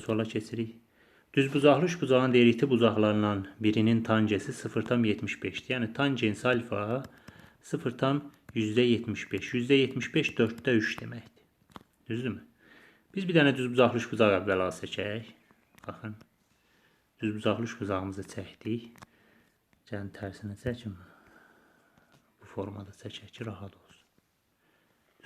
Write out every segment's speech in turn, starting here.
Sola keçirik. Düzbucaqlı üçbucağın dəyirikli bucaqlarından birinin tancesi 0,75-dir. Yəni tangens alfa 0,75. %75 4-də 3 deməkdir. Düzdürmü? Biz bir dənə düzbucaqlı üçbucaq əvvəla çəkək. Baxın. Düzbucaqlı üçbucağımızı çəkdik. Gəlin tərsinə çəkim. Bu formada çəkək ki, rahat olsun.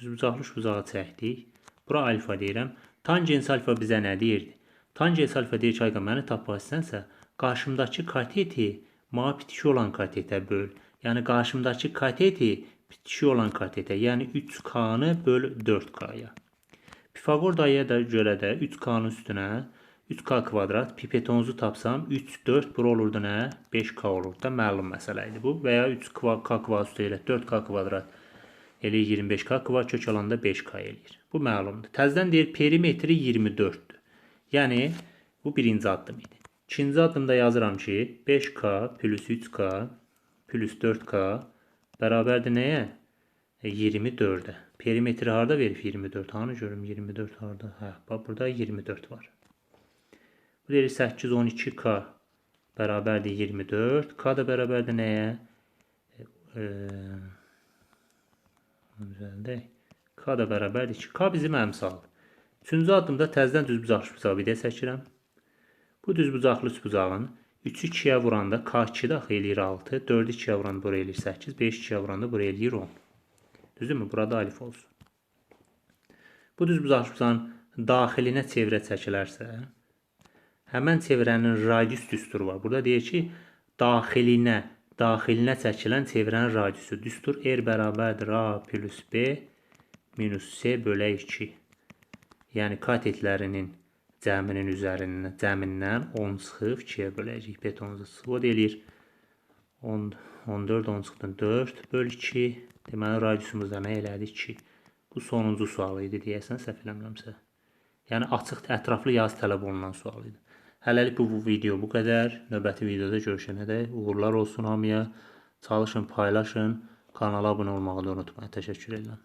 Düzbucaqlı üçbucağı çəkdik. Bura alfa deyirəm. Tangens alfa bizə nə deyirdi? Tangens alfa deyir ki, ayqa məni tapmaq istənsə, qarşımdakı kateti mənə bitişi olan katetə böl. Yəni qarşımdakı kateti bitişi olan katetə, yəni 3k-nı böl 4k-ya. Pifagor dayıya da görə də 3k-nın üstünə 3k kvadrat pipetonuzu tapsam 3 4 bura olurdu nə? 5k olurdu da məlum məsələ idi bu və ya 3k kvadrat üstə ilə 4k kvadrat eləyir 25k kvadrat kök alanda 5k eləyir. Bu məlumdur. Təzədən deyir perimetri 24-dür. Yəni bu birinci addım idi. İkinci addımda yazıram ki 5k plus 3k plus 4k bərabərdir nəyə? E, 24-ə. Perimetri harda verib 24? Hanı görüm 24 harda? Hə, bax burada 24 var. Bu deyir 8 12k bərabərdir 24. K da bərabərdir nəyə? E, düzəldək. K da bərabərdir ki, K bizim əmsaldır. Üçüncü addımda təzədən düzbucaq üçbucağı də çəkirəm. Bu düzbucaqlı üçbucağın 3-ü 2-yə vuranda K2 daxil eləyir 6, 4-ü 2-yə vuranda bura eləyir 8, 5-i 2-yə vuranda bura eləyir 10. Düzdürmü? Burada alif olsun. Bu düzbucaq üçbucağın daxilinə çevrə çəkilərsə, həmən çevrənin radius düsturu var. Burada deyir ki, daxilinə, daxilinə çəkilən çevrənin radiusu düstur R bərabərdir A plus B minus C bölə 2. Yəni katetlərinin cəminin üzərindən, cəmindən 10 çıxıb 2-yə böləcəyik. Betonuzu svod eləyir. 10, 14, 10 çıxdan 4 böl 2. Deməli, radiusumuz da nə elədi? 2. Bu sonuncu sual idi, deyəsən, səhv eləmirəmsə. Yəni, açıq, ətraflı yazı tələb olunan sual idi. Hələlik bu, bu video bu qədər. Növbəti videoda görüşənə də uğurlar olsun hamıya. Çalışın, paylaşın. Kanala abunə olmağı da unutmayın. Təşəkkür edirəm.